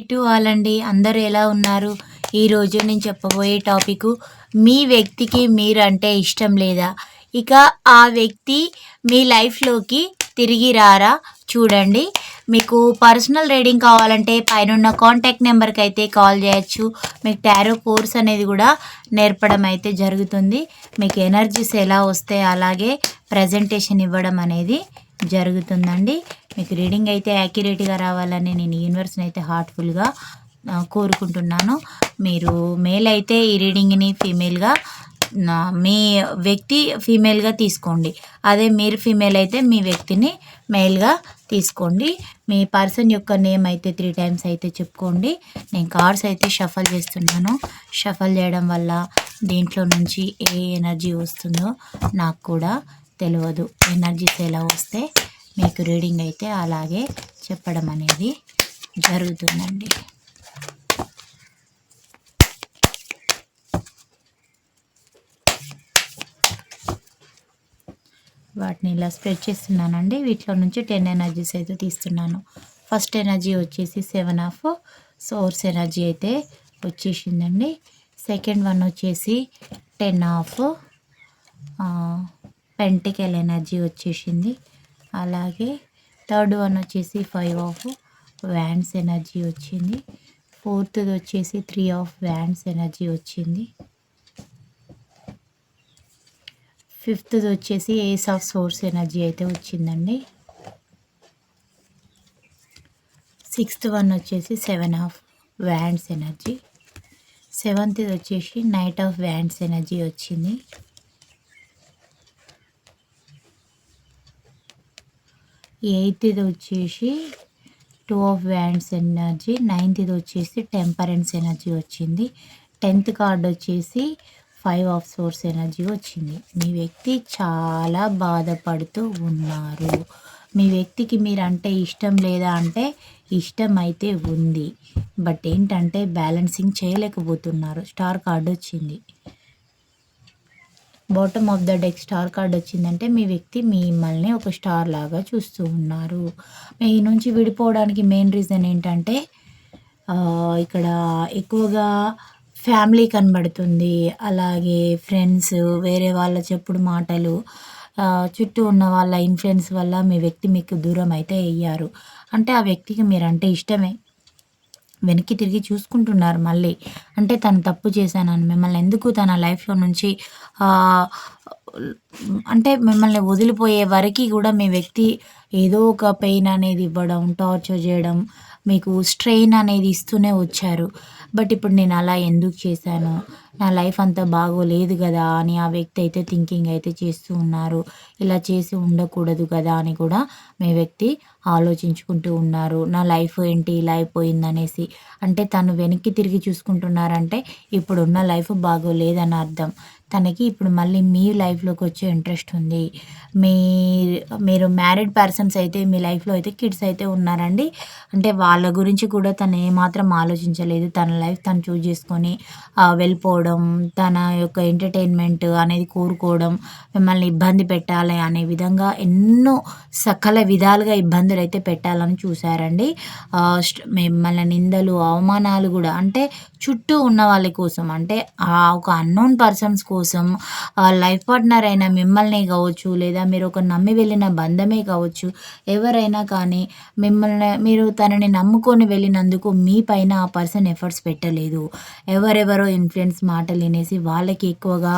ఇటు వాళ్ళండి అందరూ ఎలా ఉన్నారు? ఈరోజు నేను చెప్పబోయే టాపిక్ మీ వ్యక్తికి మీరు అంటే ఇష్టం లేదా? ఇక ఆ వ్యక్తి మీ లైఫ్లోకి తిరిగి రారా? చూడండి. మీకు పర్సనల్ రీడింగ్ కావాలంటే పైన కాంటాక్ట్ నెంబర్కి అయితే కాల్ చేయొచ్చు. మీకు టారో కోర్స్ అనేది కూడా నేర్పడం అయితే జరుగుతుంది. మీకు ఎనర్జీస్ ఎలా వస్తే అలాగే ప్రజెంటేషన్ ఇవ్వడం అనేది జరుగుతుందండి. మీకు రీడింగ్ అయితే యాక్యురేట్గా రావాలని నేను యూనివర్స్ని అయితే హార్ట్ఫుల్గా కోరుకుంటున్నాను. మీరు మేల్ అయితే ఈ రీడింగ్ని ఫీమేల్గా మీ వ్యక్తి ఫీమేల్గా తీసుకోండి. అదే మీరు ఫీమేల్ అయితే మీ వ్యక్తిని మేల్గా తీసుకోండి. మీ పర్సన్ యొక్క నేమ్ అయితే త్రీ టైమ్స్ అయితే చెప్పుకోండి. నేను కార్డ్స్ అయితే షఫల్ చేస్తున్నాను. షఫల్ చేయడం వల్ల దీంట్లో నుంచి ఏ ఎనర్జీ వస్తుందో నాకు కూడా తెలియదు ఎనర్జీస్ ఎలా వస్తే మీకు రీడింగ్ అయితే అలాగే చెప్పడం అనేది జరుగుతుందండి. వాటిని ఇలా స్ప్రెడ్ చేస్తున్నానండి. వీటిలో నుంచి టెన్ ఎనర్జీస్ అయితే తీస్తున్నాను. ఫస్ట్ ఎనర్జీ వచ్చేసి సెవెన్ ఆఫ్ సోర్స్ ఎనర్జీ అయితే వచ్చేసిందండి. సెకండ్ వన్ వచ్చేసి టెన్ ఆఫ్ పెంటికల్ ఎనర్జీ వచ్చేసింది. అలాగే థర్డ్ వన్ వచ్చేసి ఫైవ్ ఆఫ్ వ్యాండ్స్ ఎనర్జీ వచ్చింది. ఫోర్త్ది వచ్చేసి త్రీ ఆఫ్ వ్యాండ్స్ ఎనర్జీ వచ్చింది. ఫిఫ్త్ది వచ్చేసి ఏస్ ఆఫ్ సోర్స్ ఎనర్జీ అయితే వచ్చిందండి. సిక్స్త్ వన్ వచ్చేసి సెవెన్ ఆఫ్ వ్యాండ్స్ ఎనర్జీ. సెవెంత్ది వచ్చేసి నైట్ ఆఫ్ వ్యాండ్స్ ఎనర్జీ వచ్చింది. ఎయిత్ది వచ్చేసి టూ ఆఫ్ వ్యాండ్స్ ఎనర్జీ నైన్త్ది వచ్చేసి టెంపరెన్స్ ఎనర్జీ వచ్చింది. టెన్త్ కార్డ్ వచ్చేసి ఫైవ్ ఆఫ్ సోర్స్ ఎనర్జీ వచ్చింది. మీ వ్యక్తి చాలా బాధపడుతూ ఉన్నారు. మీ వ్యక్తికి మీరంటే ఇష్టం లేదా అంటే ఇష్టం అయితే ఉంది. బట్ ఏంటంటే బ్యాలెన్సింగ్ చేయలేకపోతున్నారు. స్టార్ కార్డ్ వచ్చింది. Bottom of the deck star card వచ్చిందంటే మీ వ్యక్తి మిమ్మల్ని ఒక స్టార్ లాగా చూస్తూ ఉన్నారు. మీ నుంచి విడిపోవడానికి మెయిన్ రీజన్ ఏంటంటే ఇక్కడ ఎక్కువగా ఫ్యామిలీ కనబడుతుంది. అలాగే ఫ్రెండ్స్ వేరే వాళ్ళ చెప్పుడు మాటలు చుట్టూ ఉన్న వాళ్ళ ఇన్ఫ్లుయెన్స్ వల్ల మీ వ్యక్తి మీకు దూరం అయితే అయ్యారు. అంటే ఆ వ్యక్తికి మీరంటే ఇష్టమే. వెనక్కి తిరిగి చూసుకుంటున్నారు మళ్ళీ. అంటే తను తప్పు చేశానని మిమ్మల్ని ఎందుకు తన లైఫ్లో నుంచి అంటే మిమ్మల్ని వదిలిపోయే వరకు కూడా మీ వ్యక్తి ఏదో ఒక పెయిన్ అనేది ఇవ్వడం టార్చర్ చేయడం మీకు స్ట్రెయిన్ అనేది ఇస్తూనే వచ్చారు. బట్ ఇప్పుడు నేను అలా ఎందుకు చేశాను? నా లైఫ్ అంతా బాగోలేదు కదా అని ఆ వ్యక్తి అయితే థింకింగ్ అయితే చేస్తూ ఉన్నారు. ఇలా చేసి ఉండకూడదు కదా అని కూడా మీ వ్యక్తి ఆలోచించుకుంటూ ఉన్నారు. నా లైఫ్ ఏంటి? ఇలా అయిపోయిందనేసి అంటే తను వెనక్కి తిరిగి చూసుకుంటున్నారంటే ఇప్పుడున్న లైఫ్ బాగోలేదని అర్థం. తనకి ఇప్పుడు మళ్ళీ మీ లైఫ్లోకి వచ్చే ఇంట్రెస్ట్ ఉంది. మీ మీరు మ్యారీడ్ పర్సన్స్ అయితే మీ లైఫ్లో అయితే కిడ్స్ అయితే ఉన్నారండి. అంటే వాళ్ళ గురించి కూడా తను ఏమాత్రం ఆలోచించలేదు. తన లైఫ్ తను చూజ్ చేసుకొని వెళ్ళిపోవడం తన యొక్క ఎంటర్టైన్మెంట్ అనేది కోరుకోవడం మిమ్మల్ని ఇబ్బంది పెట్టాలి అనే విధంగా ఎన్నో సకల విధాలుగా ఇబ్బందులు అయితే పెట్టాలని చూశారండి. మిమ్మల్ని నిందలు అవమానాలు కూడా అంటే చుట్టూ ఉన్న వాళ్ళ కోసం అంటే ఆ ఒక అన్నోన్ పర్సన్స్ కోసం కోసం లైఫ్ పార్ట్నర్ అయిన మిమ్మల్ని కావచ్చు లేదా మీరు ఒక నమ్మి వెళ్ళిన బంధమే కావచ్చు ఎవరైనా కానీ మిమ్మల్ని మీరు తనని నమ్ముకొని వెళ్ళినందుకు మీ పైన ఆ పర్సన్ ఎఫర్ట్స్ పెట్టలేదు. ఎవరెవరో ఇన్ఫ్లుయెన్స్ మాటలు వినేసి వాళ్ళకి ఎక్కువగా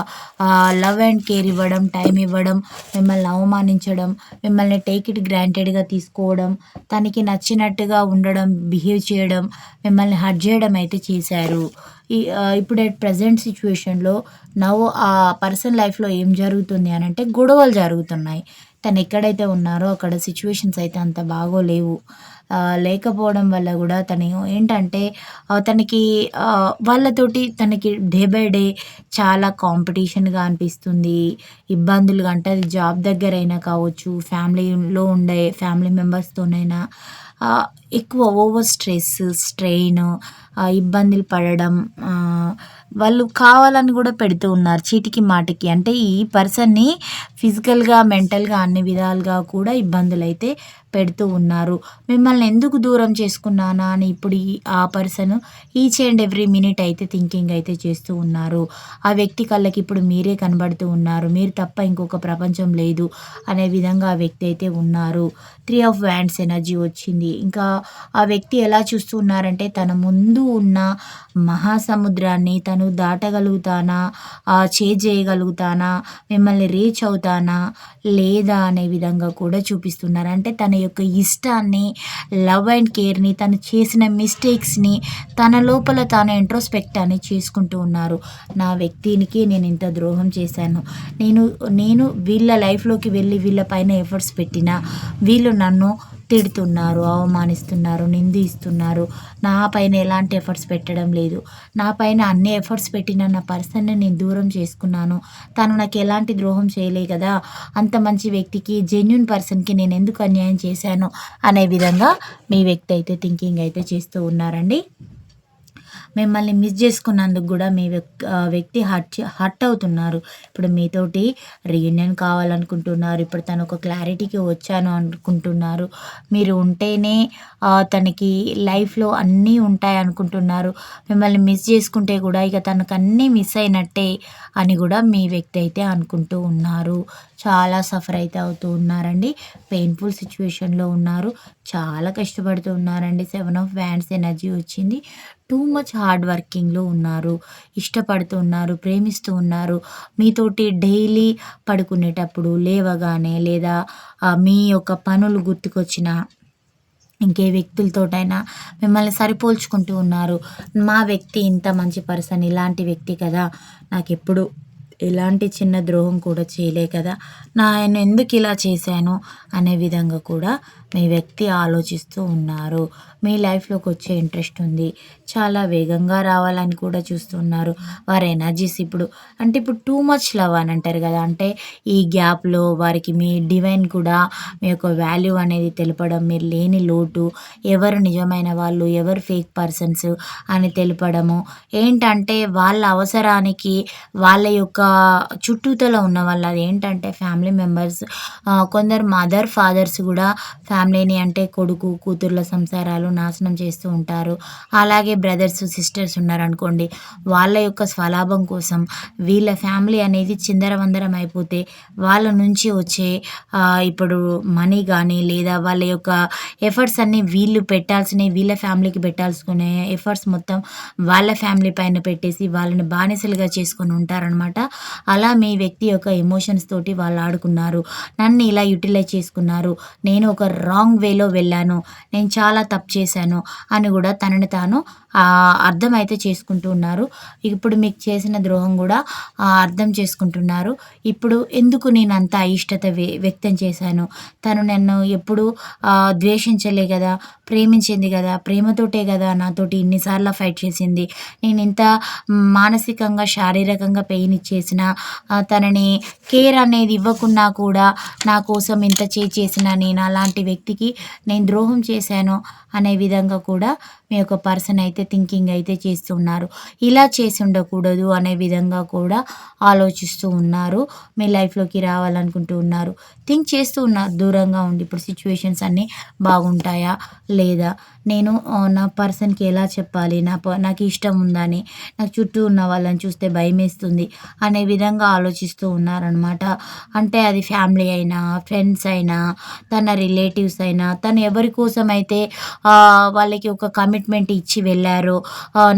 లవ్ అండ్ కేర్ ఇవ్వడం టైం ఇవ్వడం మిమ్మల్ని అవమానించడం మిమ్మల్ని టేక్ ఇట్ గ్రాంటెడ్గా తీసుకోవడం తనకి నచ్చినట్టుగా ఉండడం బిహేవ్ చేయడం మిమ్మల్ని హర్ట్ చేయడం అయితే చేశారు. ఈ ఇప్పుడు అట్ ప్రజెంట్ సిచ్యువేషన్లో నవ్వు ఆ పర్సన్ లైఫ్లో ఏం జరుగుతుంది అని అంటే గొడవలు జరుగుతున్నాయి. తను ఎక్కడైతే ఉన్నారో అక్కడ సిచ్యువేషన్స్ అయితే అంత బాగోలేవు. లేకపోవడం వల్ల కూడా తను ఏంటంటే తనకి వాళ్ళతోటి తనకి డే బై డే చాలా కాంపిటీషన్గా అనిపిస్తుంది. ఇబ్బందులు అంటే అది జాబ్ దగ్గర అయినా కావచ్చు ఫ్యామిలీలో ఉండే ఫ్యామిలీ మెంబర్స్తోనైనా ఎక్కువ ఓవర్ స్ట్రెస్ స్ట్రెయిన్ ఇబ్బందులు పడడం వాళ్ళు కావాలని కూడా పెడుతూ ఉన్నారు చీటికి మాటికి. అంటే ఈ పర్సన్ని ఫిజికల్గా మెంటల్గా అన్ని విధాలుగా కూడా ఇబ్బందులు అయితే పెడుతూ ఉన్నారు. మిమ్మల్ని ఎందుకు దూరం చేసుకున్నానా అని ఇప్పుడు ఈ ఆ person each and every minute అయితే థింకింగ్ అయితే చేస్తూ ఉన్నారు. ఆ వ్యక్తి కళ్ళకి ఇప్పుడు మీరే కనబడుతూ ఉన్నారు. మీరు తప్ప ఇంకొక ప్రపంచం లేదు అనే విధంగా ఆ వ్యక్తి అయితే ఉన్నారు. త్రీ ఆఫ్ వ్యాండ్స్ ఎనర్జీ వచ్చింది. ఇంకా ఆ వ్యక్తి ఎలా చూస్తూ ఉన్నారంటే తన ముందు ఉన్న మహాసముద్రాన్ని తను దాటగలుగుతానా చేజ్ చేయగలుగుతానా మిమ్మల్ని రీచ్ అవుతానా లేదా అనే విధంగా కూడా చూపిస్తున్నారు. అంటే తన యొక్క ఇష్టాన్ని లవ్ అండ్ కేర్ని తను చేసిన మిస్టేక్స్ని తన లోపల తాను ఇంట్రోస్పెక్ట్ అని చేసుకుంటూ ఉన్నారు. నా వ్యక్తినికి నేను ఇంత ద్రోహం చేశాను. నేను నేను వీళ్ళ లైఫ్లోకి వెళ్ళి వీళ్ళ పైన ఎఫర్ట్స్ పెట్టిన వీళ్ళు నన్ను తిడుతున్నారు అవమానిస్తున్నారు నిందిస్తున్నారు. నా పైన ఎలాంటి ఎఫర్ట్స్ పెట్టడం లేదు. నా పైన అన్ని ఎఫర్ట్స్ పెట్టిన నా పర్సన్ని నేను దూరం చేసుకున్నాను. తను నాకు ఎలాంటి ద్రోహం చేయలే కదా. అంత మంచి వ్యక్తికి జెన్యున్ పర్సన్కి నేను ఎందుకు అన్యాయం చేశాను? అనే విధంగా మీ వ్యక్తి అయితే థింకింగ్ అయితే చేస్తూ ఉన్నారండి. మిమ్మల్ని మిస్ చేసుకున్నందుకు కూడా మీ వ్యక్తి హర్ట్ హర్ట్ అవుతున్నారు. ఇప్పుడు మీతోటి రీయూనియన్ కావాలనుకుంటున్నారు. ఇప్పుడు తను ఒక క్లారిటీకి వచ్చాను అనుకుంటున్నారు. మీరు ఉంటేనే తనకి లైఫ్లో అన్నీ ఉంటాయి అనుకుంటున్నారు. మిమ్మల్ని మిస్ చేసుకుంటే కూడా ఇక తనకు అన్నీ మిస్ అయినట్టే అని కూడా మీ వ్యక్తి అయితే అనుకుంటూ ఉన్నారు. చాలా సఫర్ అయితే అవుతూ ఉన్నారండి. పెయిన్ఫుల్ సిచ్యువేషన్లో ఉన్నారు. చాలా కష్టపడుతూ ఉన్నారండి. సెవెన్ ఆఫ్ వ్యాండ్స్ ఎనర్జీ వచ్చింది. టూ మచ్ హార్డ్ వర్కింగ్లో ఉన్నారు. ఇష్టపడుతూ ఉన్నారు. ప్రేమిస్తూ ఉన్నారు. మీతోటి డైలీ పడుకునేటప్పుడు లేవగానే లేదా మీ యొక్క పనులు గుర్తుకొచ్చిన ఇంకే వ్యక్తులతోటైనా మిమ్మల్ని సరిపోల్చుకుంటూ ఉన్నారు. మా వ్యక్తి ఇంత మంచి పర్సన్ ఇలాంటి వ్యక్తి కదా. నాకు ఎప్పుడు ఎలాంటి చిన్న ద్రోహం కూడా చేయలే కదా. నేను ఎందుకు ఇలా చేశాను? అనే విధంగా కూడా మీ వ్యక్తి ఆలోచిస్తూ ఉన్నారు. మీ లైఫ్లోకి వచ్చే ఇంట్రెస్ట్ ఉంది. చాలా వేగంగా రావాలని కూడా చూస్తున్నారు. వారి ఎనర్జీస్ ఇప్పుడు అంటే ఇప్పుడు టూ మచ్ లవ్ అని అంటారు కదా అంటే ఈ గ్యాప్లో వారికి మీ డివైన్ కూడా మీ యొక్క వాల్యూ అనేది తెలపడం మీరు లేని లోటు ఎవరు నిజమైన వాళ్ళు ఎవరు ఫేక్ పర్సన్స్ అని తెలపడము. ఏంటంటే వాళ్ళ అవసరానికి వాళ్ళ యొక్క చుట్టూతల ఉన్న వాళ్ళు అది ఏంటంటే ఫ్యామిలీ మెంబర్స్ కొందరు మదర్ ఫాదర్స్ కూడా ఫ్యామిలీని అంటే కొడుకు కూతుర్ల సంసారాలు నాశనం చేస్తూ ఉంటారు. అలాగే బ్రదర్స్ సిస్టర్స్ ఉన్నారనుకోండి వాళ్ళ యొక్క స్వలాభం కోసం వీళ్ళ ఫ్యామిలీ అనేది చిందరవందరం అయిపోతే వాళ్ళ నుంచి వచ్చే ఇప్పుడు మనీ కానీ లేదా వాళ్ళ యొక్క ఎఫర్ట్స్ అన్నీ వీళ్ళు పెట్టాల్సినవి వీళ్ళ ఫ్యామిలీకి పెట్టాల్సుకునే ఎఫర్ట్స్ మొత్తం వాళ్ళ ఫ్యామిలీ పైన పెట్టేసి వాళ్ళని బానిసలుగా చేసుకొని ఉంటారనమాట. అలా మీ వ్యక్తి యొక్క ఎమోషన్స్ తోటి వాళ్ళు ఆడుకున్నారు. నన్ను ఇలా యూటిలైజ్ చేసుకున్నారు. నేను ఒక రాంగ్ వేలో వెళ్ళాను. నేను చాలా తప్పు చేశాను అని కూడా తనని తాను అర్థమైతే చేసుకుంటూ ఉన్నారు. ఇప్పుడు మీకు చేసిన ద్రోహం కూడా అర్థం చేసుకుంటున్నారు. ఇప్పుడు ఎందుకు నేను అంత అయిష్టత వ్యక్తం చేశాను? తను నన్ను ఎప్పుడు ద్వేషించలే కదా ప్రేమించింది కదా ప్రేమతోటే కదా నాతోటి ఇన్నిసార్లు ఫైట్ చేసింది. నేను ఇంత మానసికంగా శారీరకంగా పెయిన్ ఇచ్చేసిన తనని కేర్ అనేది ఇవ్వకున్నా కూడా నా కోసం ఇంత చేసిన నేను అలాంటి వ్యక్తికి నేను ద్రోహం చేశాను. అనే విధంగా కూడా మీ యొక్క పర్సన్ అయితే థింకింగ్ అయితే చేస్తున్నారు. ఇలా చేసి ఉండకూడదు అనే విధంగా కూడా ఆలోచిస్తూ ఉన్నారు. మీ లైఫ్లోకి రావాలనుకుంటూ ఉన్నారు. థింక్ చేస్తూ ఉన్నారు దూరంగా ఉండి ఇప్పుడు సిచ్యువేషన్స్ అన్నీ బాగుంటాయా లేదా? నేను నా పర్సన్కి ఎలా చెప్పాలి? నా నాకు ఇష్టం ఉందని నాకు చుట్టూ ఉన్న వాళ్ళని చూస్తే భయమేస్తుంది అనే విధంగా ఆలోచిస్తూ ఉన్నారనమాట అంటే అది ఫ్యామిలీ అయినా ఫ్రెండ్స్ అయినా తన రిలేటివ్స్ అయినా తను ఎవరి కోసం అయితే వాళ్ళకి ఒక కమిట్మెంట్ ఇచ్చి వెళ్ళారో.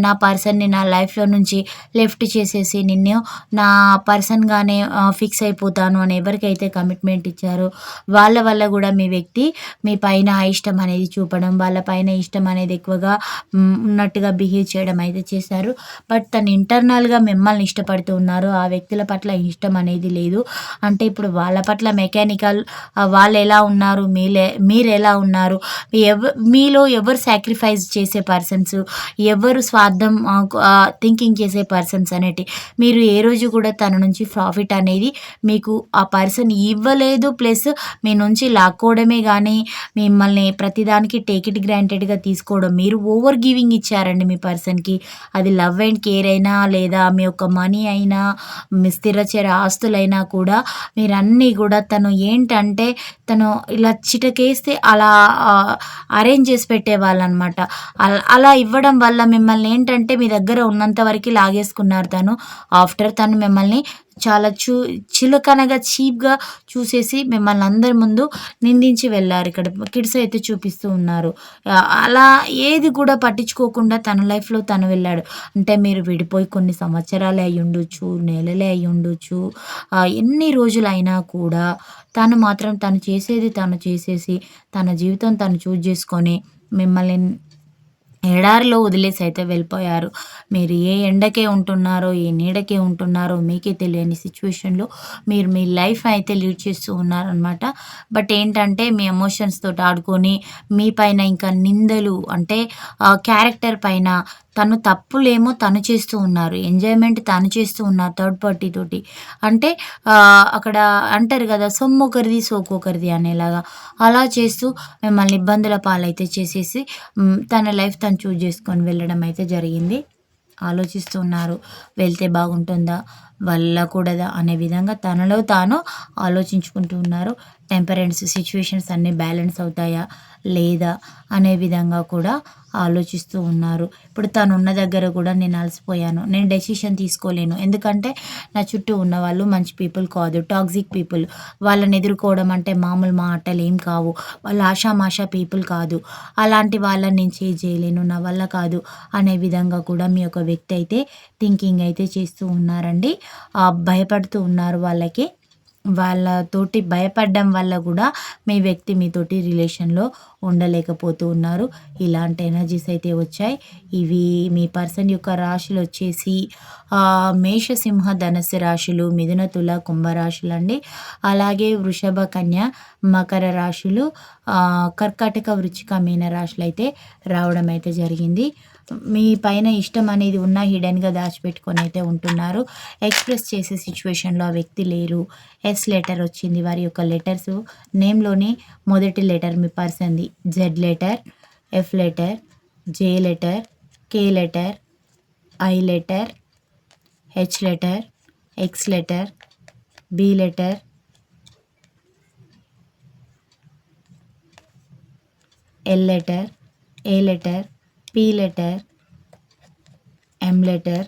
నా పర్సన్ని నా లైఫ్లో నుంచి లెఫ్ట్ చేసేసి నిన్ను నా పర్సన్గానే ఫిక్స్ అయిపోతాను అని ఎవరికైతే కమిట్మెంట్ ఇచ్చారో వాళ్ళ వల్ల కూడా మీ వ్యక్తి మీ పైన ఇష్టం అనేది చూపడం వాళ్ళ పైన ఇష్టం అనేది ఎక్కువగా ఉన్నట్టుగా బిహేవ్ చేయడం అయితే చేశారు. బట్ తను ఇంటర్నల్గా మిమ్మల్ని ఇష్టపడుతూ ఉన్నారు. ఆ వ్యక్తుల పట్ల ఇష్టం అనేది లేదు. అంటే ఇప్పుడు వాళ్ళ పట్ల మెకానికల్ వాళ్ళు ఎలా ఉన్నారు మీలే మీరు ఎలా ఉన్నారు ఎవ మీలో ఎవరు సాక్రిఫైస్ చేసి చేసే పర్సన్స్ ఎవరు స్వార్థం థింకింగ్ చేసే పర్సన్స్ అనేటి మీరు ఏ రోజు కూడా తన నుంచి ప్రాఫిట్ అనేది మీకు ఆ పర్సన్ ఇవ్వలేదు. ప్లస్ మీ నుంచి లాక్కోవడమే కానీ మిమ్మల్ని ప్రతిదానికి టేక్ ఇట్ గ్రాంటెడ్గా తీసుకోవడం మీరు ఓవర్ గివింగ్ ఇచ్చారండి మీ పర్సన్కి అది లవ్ అండ్ కేర్ అయినా లేదా మీ యొక్క మనీ అయినా మీ స్థిరచర ఆస్తులైనా కూడా మీరు అన్నీ కూడా తను ఏంటంటే తను ఇలా చిటకేస్తే అలా అరేంజ్ చేసి పెట్టేవాళ్ళు అనమాట అలా ఇవ్వడం వల్ల మిమ్మల్ని ఏంటంటే మీ దగ్గర ఉన్నంత వరకు లాగేసుకున్నారు తను. ఆఫ్టర్ తను మిమ్మల్ని చాలా చూ చిలకనగా చీప్గా చూసేసి మిమ్మల్ని అందరి ముందు నిందించి వెళ్ళారు. ఇక్కడ కిడ్స్ అయితే చూపిస్తూ ఉన్నారు. అలా ఏది కూడా పట్టించుకోకుండా తన లైఫ్లో తను వెళ్ళాడు. అంటే మీరు విడిపోయి కొన్ని సంవత్సరాలే అయి ఉండొచ్చు నెలలే అయి ఉండొచ్చు ఎన్ని రోజులైనా కూడా తను మాత్రం తను చేసేది తను చేసేసి తన జీవితం తను చూజ్ చేసుకొని మిమ్మల్ని ఎడారిలో వదిలేసి అయితే వెళ్ళిపోయారు. మీరు ఏ ఎండకే ఉంటున్నారో ఏ నీడకే ఉంటున్నారో మీకే తెలియని సిచ్యువేషన్లో మీరు మీ లైఫ్ అయితే లీడ్ చేస్తూ ఉన్నారనమాట బట్ ఏంటంటే మీ ఎమోషన్స్ తోటి ఆడుకొని మీ పైన ఇంకా నిందలు అంటే క్యారెక్టర్ పైన తను తప్పులేమో తను చేస్తూ ఉన్నారు. ఎంజాయ్మెంట్ తను చేస్తూ ఉన్నారు థర్డ్ పార్టీ తోటి. అంటే అక్కడ అంటారు కదా సొమ్ము ఒకరిది సోకొకరిది అనేలాగా. అలా చేస్తూ మిమ్మల్ని ఇబ్బందుల పాలైతే చేసేసి తన లైఫ్ తను చూజ్ చేసుకొని వెళ్ళడం అయితే జరిగింది. ఆలోచిస్తున్నారు వెళ్తే బాగుంటుందా? వెళ్ళకూడదా? అనే విధంగా తనలో తాను ఆలోచించుకుంటూ ఉన్నారు. టెంపరెన్స్ సిచ్యువేషన్స్ అన్నీ బ్యాలెన్స్ అవుతాయా? లేదా? అనే విధంగా కూడా ఆలోచిస్తూ ఉన్నారు. ఇప్పుడు తను ఉన్న దగ్గర కూడా నేను అలసిపోయాను. నేను డెసిషన్ తీసుకోలేను. ఎందుకంటే నా చుట్టూ ఉన్న వాళ్ళు మంచి పీపుల్ కాదు టాక్సిక్ పీపుల్ వాళ్ళని ఎదుర్కోవడం అంటే మామూలు మాటలు ఏం కావు. వాళ్ళు ఆషామాషా పీపుల్ కాదు. అలాంటి వాళ్ళని నేను చేజ్ చేయలేను. నా వల్ల కాదు అనే విధంగా కూడా మీ యొక్క వ్యక్తి అయితే థింకింగ్ అయితే చేస్తూ ఉన్నారండి. భయపడుతూ ఉన్నారు వాళ్ళకి. వాళ్ళతోటి భయపడడం వల్ల కూడా మీ వ్యక్తి మీతోటి రిలేషన్లో ఉండలేకపోతూ ఉన్నారు. ఇలాంటి ఎనర్జీస్ అయితే వచ్చాయి. ఇవి మీ పర్సన్ యొక్క రాశులు వచ్చేసి మేషసింహ ధనస్సు రాశులు మిథున తుల కుంభరాశులు అండి. అలాగే వృషభ కన్య మకర రాశులు కర్కాటక వృచ్చిక మీన రాశులు అయితే రావడం అయితే జరిగింది. మీ పైన ఇష్టం అనేది ఉన్న హిడెన్గా దాచిపెట్టుకొని అయితే ఉంటున్నారు. ఎక్స్ప్రెస్ చేసే సిచ్యువేషన్లో ఆ వ్యక్తి లేరు. ఎస్ లెటర్ వచ్చింది. వారి యొక్క లెటర్స్ నేమ్లోనే మొదటి లెటర్ మీ పర్సన్ది Z letter F letter J letter K letter I letter H letter X letter B letter L letter A letter P letter M letter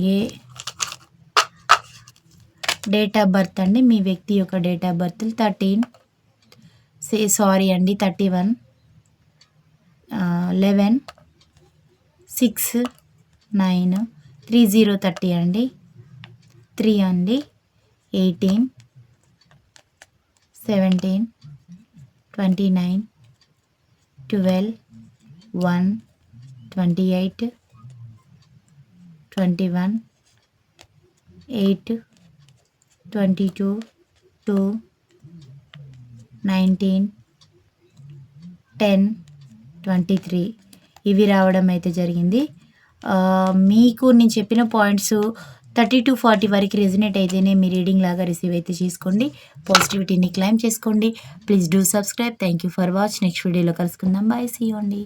అలాగే డేట్ ఆఫ్ బర్త్ అండి. మీ వ్యక్తి యొక్క date of birth thirteen say sorry అండి thirty one eleven six nine three zero thirty అండి. Three అండి. Eighteen seventeen twenty nine twelve one twenty eight twenty one eight twenty two two ninety ten twenty three. ఇవి రావడం అయితే జరిగింది. మీకు నేను చెప్పిన పాయింట్స్ థర్టీ టు ఫార్టీ వరకు రెజినేట్ అయితేనే మీ రీడింగ్ లాగా రిసీవ్ అయితే చేసుకోండి. పాజిటివిటీని క్లైమ్ చేసుకోండి. Please do subscribe thank you for watch next వీడియోలో కలుసుకుందాం. బాయ్ సీ అండి.